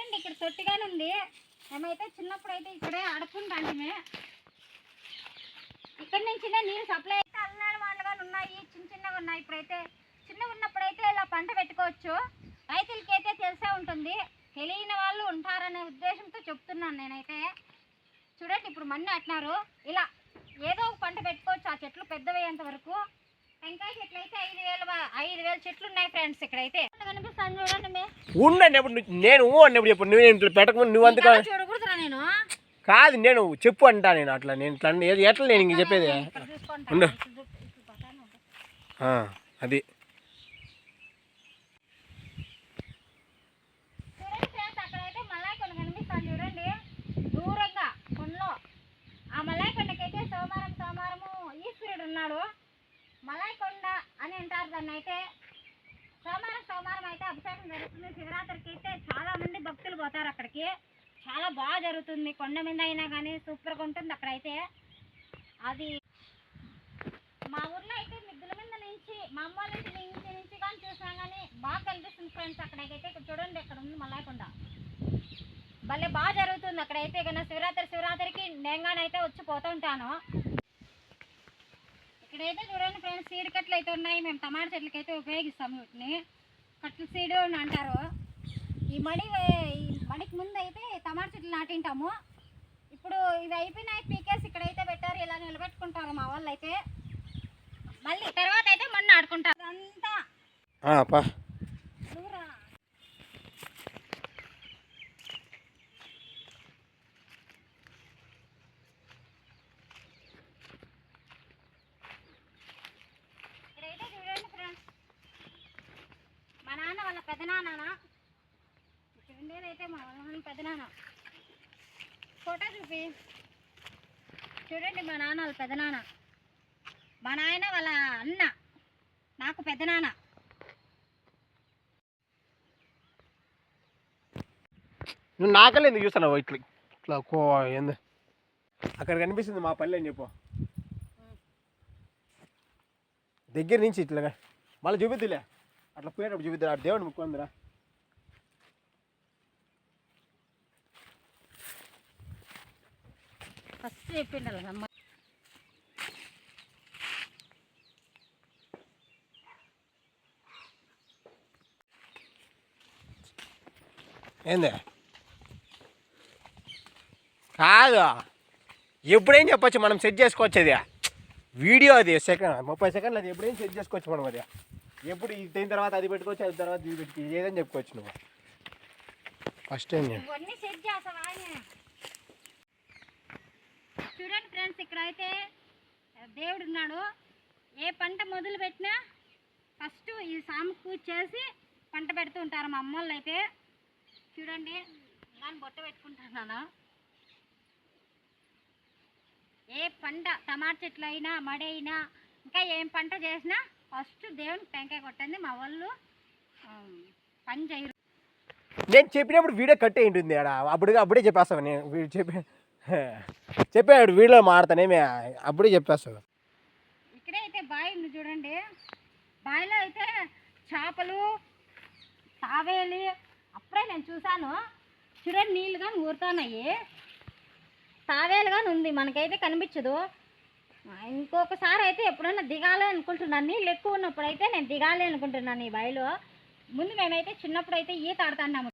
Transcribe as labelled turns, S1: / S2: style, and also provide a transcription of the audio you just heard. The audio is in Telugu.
S1: చూడండి ఇక్కడ తొట్టిగానే ఉంది. మేమైతే చిన్నప్పుడు అయితే ఇక్కడే ఆడుకుంటాంటిమే ఇక్కడ నుంచి నీళ్ళు సప్లై అయితే అల్లాడు వాళ్ళగా ఉన్నాయి చిన్న చిన్నగా ఉన్నాయి ఇప్పుడైతే. చిన్నగా అయితే ఇలా పంట పెట్టుకోవచ్చు. రైతులకి అయితే తెలిసే ఉంటుంది. తెలియని వాళ్ళు ఉంటారనే ఉద్దేశంతో చెప్తున్నాను నేనైతే. చూడండి ఇప్పుడు మన్ను అట్టినారు ఇలా ఏదో ఒక పంట పెట్టుకోవచ్చు ఆ చెట్లు పెద్దవయ్యేంత వరకు. టెంకాయ చెట్లు అయితే ఐదు వేలు ఐదు వేల చెట్లు ఉన్నాయి ఫ్రెండ్స్ ఇక్కడైతే. కనిపిస్తాను చూడండి మీ
S2: ఉండండి ఎప్పుడు నువ్వు- నేను అన్నప్పుడు చెప్పు. నువ్వు ఇట్లా పెట్టకముందు నువ్వు
S1: చూడకూడదురా నేను.
S2: కాదు నేను చెప్పు అంటా నేను అట్లా. నేను ఇట్లా ఎట్లా నేను ఇంక చెప్పేది. ఉండు. అది
S1: చూడండి ఫ్రెండ్స్ అక్కడైతే మలాయ్ కొండ కనిపిస్తాను చూడండి దూరంగా కొండలో ఆ మలాయ్ కొండకైతే సోమవారం సోమవారము ఈశ్వరుడు ఉన్నాడు మలాయ్ కొండ అని అంటారు. దాన్ని అయితే సోమవారం సోమవారం అయితే అభిషేకం జరుగుతుంది. శివరాత్రికి అయితే చాలా మంది భక్తులు పోతారు అక్కడికి. చాలా బాగా జరుగుతుంది. కొండ మీద అయినా కానీ సూపర్గా ఉంటుంది అక్కడైతే. అది మా ఊర్లో అయితే మిద్దుల మీద నుంచి మా అమ్మ నుంచి నుంచి కానీ చూసినా కానీ బాగా కనిపిస్తుంది ఫ్రెండ్స్ అక్కడికైతే ఇక్కడ చూడండి ఇక్కడ ఉంది మల్లాయకొండ. భలే బాగా జరుగుతుంది అక్కడైతే. కన్నా శివరాత్రి శివరాత్రికి నేంగానైతే వచ్చి పోతుంటాను ఇక్కడైతే చూడండి ఫ్రెండ్స్ సీడ్ కట్లు అయితే ఉన్నాయి. మేము టమాటా చెట్లకి అయితే ఉపయోగిస్తాము వీటిని. కట్లు సీడ్ అని అంటారు. ఈ మడి ఈ మడికి ముందు అయితే టమాటా చెట్లు నాటింటాము. ఇప్పుడు ఇవి అయిపోయినాయి పీకేసి ఇక్కడైతే పెట్టారు. ఇలా నిలబెట్టుకుంటారు మా వాళ్ళు అయితే మళ్ళీ తర్వాత అయితే మొన్న ఆడుకుంటారు అంతా
S2: ఆ, పా
S1: దూరా ఇక్కడైతే చూడండి ఫ్రెండ్స్ మా నాన్న వాళ్ళ పెదనాన్న ఇక్కడ ఉండేదైతే మా నాన్న పెదనాన్న ఫోటో చూపి. చూడండి మా నాన్న వాళ్ళ పెదనాన్న మా నాయన వాళ్ళ అన్న. నాకు పెదనాన్న
S2: నువ్వు నాకలే ఎందుకు చూస్తున్నావు ఇట్లా? ఇట్లా కో ఏంది? అక్కడ కనిపిస్తుంది మా పల్లె అని చెప్పు. దగ్గర నుంచి ఇట్లా మళ్ళీ చూపిద్దులే. అట్లా పోయేటప్పుడు చూపిద్దు ఆ దేవుడు ముక్కుందిరా.
S1: ఫస్ట్ చెప్పిండాలి అమ్మ
S2: ఏంది? కాదు. ఎప్పుడేం చెప్పొచ్చు మనం సెట్ చేసుకోవచ్చు అది వీడియో అది సెకండ్ ముప్పై సెకండ్లు అది ఎప్పుడేం సెట్ చేసుకోవచ్చు మనం అది? ఎప్పుడు ఇది అయిన తర్వాత అది పెట్టుకోవచ్చు అది తర్వాత ఇది పెట్టుకో ఏదని చెప్పుకోవచ్చు నువ్వు ఫస్ట్ ఏం చెప్పు.
S1: ఇవన్నీ సెట్ చేస్తావా. చూడండి ఫ్రెండ్స్ ఇక్కడైతే దేవుడు ఉన్నాడు ఏ పంట మొదలు పెట్టినా ఫస్ట్ ఈ సాము పూజ చేసి పంట పెడుతూ ఉంటారు మా అమ్మోళ్ళు అయితే చూడండి నేను బొట్ట పెట్టుకుంటున్నాను ఏ పంట టమాటా చెట్లు అయినా మడి అయినా ఇంకా ఏం పంట చేసినా ఫస్ట్ దేవునికి టెంకాయ కొట్టండి మా వాళ్ళు పని చేయరు.
S2: నేను చెప్పినప్పుడు వీడియో కట్ అయి ఉంటుంది ఆడ. అప్పుడు అప్పుడే చెప్పేస్తావు నేను. వీడు చెప్పి చెప్పాడు వీడియో మాడతానేమే అప్పుడే చెప్పేస్తావు
S1: ఇక్కడే అయితే బావి ఉంది చూడండి. బావిలో అయితే చేపలు తావేలి అప్పుడే నేను చూశాను. చూడండి నీళ్ళు కానీ ఊరుతున్నాయి. తావేలు కానీ ఉంది మనకైతే కనిపించదు. ఇంకొకసారి అయితే ఎప్పుడైనా దిగాలి అనుకుంటున్నాను నీళ్ళు ఎక్కువ ఉన్నప్పుడు అయితే నేను దిగాలి అనుకుంటున్నాను ఈ బయలు. ముందు మేమైతే చిన్నప్పుడు అయితే ఈత ఆడుతున్నాము